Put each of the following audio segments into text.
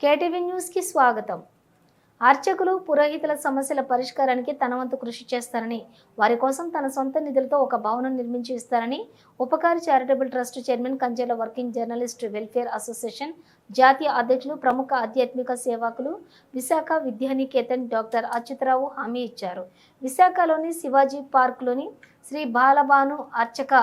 KTV న్యూస్కి స్వాగతం. అర్చకులు పురోహితుల సమస్యల పరిష్కారానికి తనవంతు కృషి చేస్తారని వారి కోసం తన సొంత నిధులతో ఒక భవనం నిర్మించి ఇస్తారని Upakari charitable trust chairman Kanchela working journalist welfare association జాతీయ అధ్యక్షులు ప్రముఖ ఆధ్యాత్మిక సేవకులు విశాఖ విద్యానికేతన్ డాక్టర్ అచ్యుతరావు హామీ ఇచ్చారు. విశాఖలోని శివాజీ పార్క్లోని శ్రీ బాలబాను అర్చక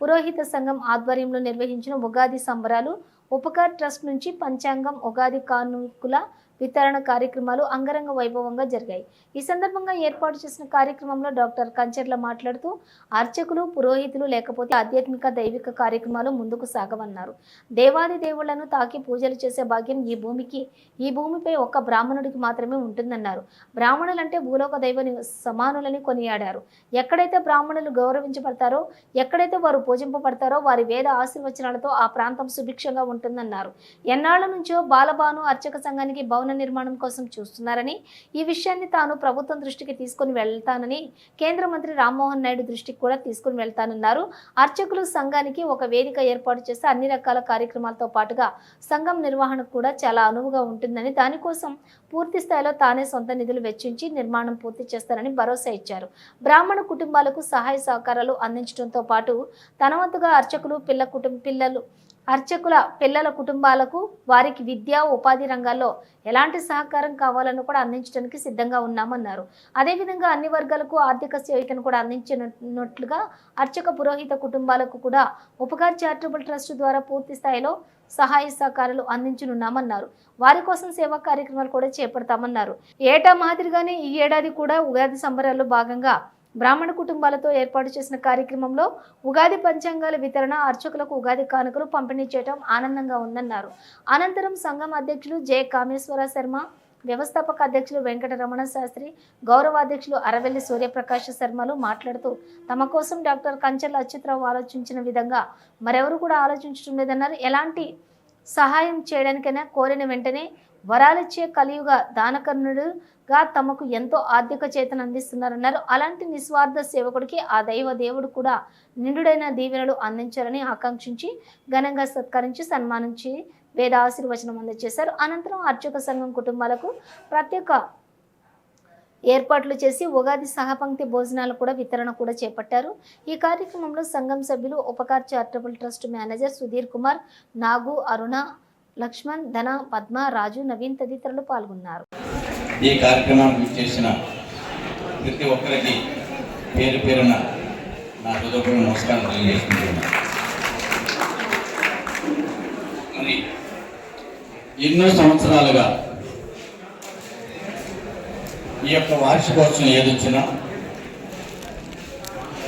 పురోహిత సంఘం ఆధ్వర్యంలో నిర్వహించిన ఉగాది సంబరాలు ఉపకార్ ట్రస్ట్ నుంచి పంచాంగం ఉగాది కానుకుల వితరణ కార్యక్రమాలు అంగరంగ వైభవంగా జరిగాయి. ఈ సందర్భంగా ఏర్పాటు చేసిన కార్యక్రమంలో డాక్టర్ కంచర్ల మాట్లాడుతూ అర్చకులు పురోహితులు లేకపోతే ఆధ్యాత్మిక దైవిక కార్యక్రమాలు ముందుకు సాగవన్నారు. దేవాది దేవుళ్ళను తాకి పూజలు చేసే భాగ్యం ఈ భూమికి ఈ భూమిపై ఒక్క బ్రాహ్మణుడికి మాత్రమే ఉంటుందన్నారు. బ్రాహ్మణులంటే భూలోక దైవ సమానులని కొనియాడారు. ఎక్కడైతే బ్రాహ్మణులు గౌరవించబడతారో ఎక్కడైతే వారు పూజింపబడతారో వారి వేద ఆశీర్వచనాలతో ఆ ప్రాంతం సుభిక్షంగా ఉంటుందన్నారు. ఎన్నాళ్ళ నుంచో బాలబాను అర్చక సంఘానికి భవన నిర్మాణం కోసం చూస్తున్నారని ఈ విషయాన్ని తాను ప్రభుత్వం దృష్టికి తీసుకుని వెళ్తానని కేంద్ర మంత్రి రామ్మోహన్ నాయుడు దృష్టికి కూడా తీసుకుని వెళ్తానన్నారు. అర్చకులు సంఘానికి ఒక వేదిక ఏర్పాటు చేసి అన్ని రకాల కార్యక్రమాలతో పాటుగా సంఘం నిర్వహణకు కూడా చాలా అనువుగా ఉంటుందని దానికోసం పూర్తి స్థాయిలో తానే సొంత నిధులు వెచ్చించి నిర్మాణం పూర్తి చేస్తారని భరోసా ఇచ్చారు. బ్రాహ్మణ కుటుంబాలకు సహాయ సహకారాలు అందించడంతో పాటు తన వంతుగా అర్చకులు పిల్ల కుటుంబ పిల్లలు అర్చకుల పిల్లల కుటుంబాలకు వారికి విద్యా ఉపాధి రంగాల్లో ఎలాంటి సహకారం కావాలని కూడా అందించడానికి సిద్ధంగా ఉన్నామన్నారు. అదేవిధంగా అన్ని వర్గాలకు ఆర్థిక సేవతను కూడా అందించినట్లుగా అర్చక పురోహిత కుటుంబాలకు కూడా ఉపకార్ చారిటబుల్ ట్రస్ట్ ద్వారా పూర్తి స్థాయిలో సహాయ సహకారాలు అందించనున్నామన్నారు. వారి కోసం సేవా కార్యక్రమాలు కూడా చేపడతామన్నారు. ఏటా మాదిరిగానే ఈ ఏడాది కూడా ఉగాది సంబరాల్లో భాగంగా బ్రాహ్మణ కుటుంబాలతో ఏర్పాటు చేసిన కార్యక్రమంలో ఉగాది పంచాంగాల వితరణ అర్చకులకు ఉగాది కానుకలు పంపిణీ చేయడం ఆనందంగా ఉందన్నారు. అనంతరం సంఘం అధ్యక్షులు జె. కామేశ్వర శర్మ వ్యవస్థాపక అధ్యక్షులు వెంకటరమణ శాస్త్రి గౌరవ అధ్యక్షులు అరవెల్లి సూర్యప్రకాశ శర్మలు మాట్లాడుతూ తమ కోసం డాక్టర్ కంచెల అచ్యుతరావు ఆలోచించిన విధంగా మరెవరు కూడా ఆలోచించడం లేదన్నారు. ఎలాంటి సహాయం చేయడానికైనా కోరిన వెంటనే వరాలిచ్చే కలియుగ దానకర్ణుడుగా తమకు ఎంతో ఆర్థిక చేతన అందిస్తున్నారన్నారు. అలాంటి నిస్వార్థ సేవకుడికి ఆ దైవ దేవుడు కూడా నిండుడైన దీవెనలు అందించాలని ఆకాంక్షించి ఘనంగా సత్కరించి సన్మానించి వేద ఆశీర్వచనం అందజేశారు. అనంతరం అర్చక సంఘం కుటుంబాలకు ప్రత్యేక ఏర్పాట్లు చేసి ఉగాది సహపంక్తి భోజనాలు కూడా వితరణ కూడా చేపట్టారు. ఈ కార్యక్రమంలో సంఘం సభ్యులు Upakar charitable trust manager Sudhir Kumar Nagu Aruna Lakshman Dhana Padma Raju Naveen తదితరులు పాల్గొన్నారు. ఈ కార్యక్రమానికి చేసిన ప్రతి ఒక్కరికి పేరు పేరున నా హృదయపూర్వ నమస్కారం తెలియజేసుకుంటున్నాను. మరి ఎన్నో సంవత్సరాలుగా ఈ యొక్క వార్షికోత్సవం ఏదొచ్చినా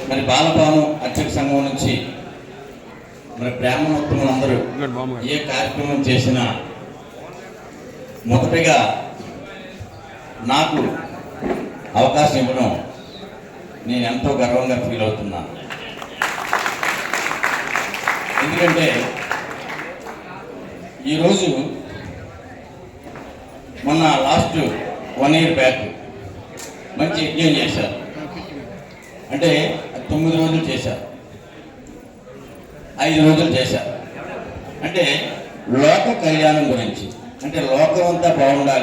మరి బాలపాను అర్చక సంఘం నుంచి మరి బ్రాహ్మణోత్తములు అందరూ ఏ కార్యక్రమం చేసినా మొదటగా నాకు అవకాశం ఇవ్వడం నేను ఎంతో గర్వంగా ఫీల్ అవుతున్నాను ఎందుకంటే ఈరోజు మొన్న లాస్ట్ వన్ ఇయర్ బ్యాక్ మంచి యజ్ఞం చేశారు. అంటే తొమ్మిది రోజులు చేశారు. ఐదు రోజులు చేశారు అంటే లోక కళ్యాణం గురించి. అంటే లోకం అంతా బాగుండాలి.